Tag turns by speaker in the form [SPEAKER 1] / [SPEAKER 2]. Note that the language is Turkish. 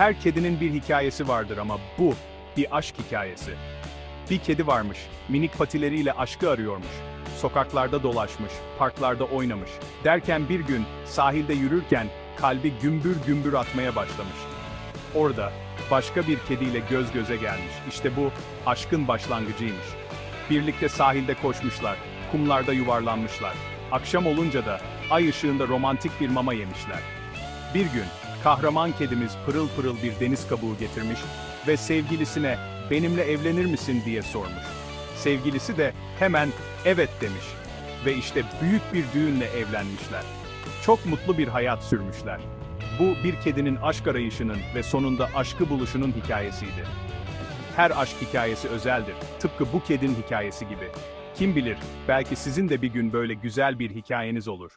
[SPEAKER 1] Her kedinin bir hikayesi vardır ama bu bir aşk hikayesi. Bir kedi varmış, minik patileriyle aşkı arıyormuş. Sokaklarda dolaşmış, parklarda oynamış. Derken bir gün sahilde yürürken kalbi gümbür gümbür atmaya başlamış. Orada başka bir kediyle göz göze gelmiş. İşte bu aşkın başlangıcıymış. Birlikte sahilde koşmuşlar, kumlarda yuvarlanmışlar. Akşam olunca da ay ışığında romantik bir mama yemişler. Bir gün kahraman kedimiz pırıl pırıl bir deniz kabuğu getirmiş ve sevgilisine benimle evlenir misin diye sormuş. Sevgilisi de hemen evet demiş ve işte büyük bir düğünle evlenmişler. Çok mutlu bir hayat sürmüşler. Bu bir kedinin aşk arayışının ve sonunda aşkı buluşunun hikayesiydi. Her aşk hikayesi özeldir. Tıpkı bu kedinin hikayesi gibi. Kim bilir, belki sizin de bir gün böyle güzel bir hikayeniz olur.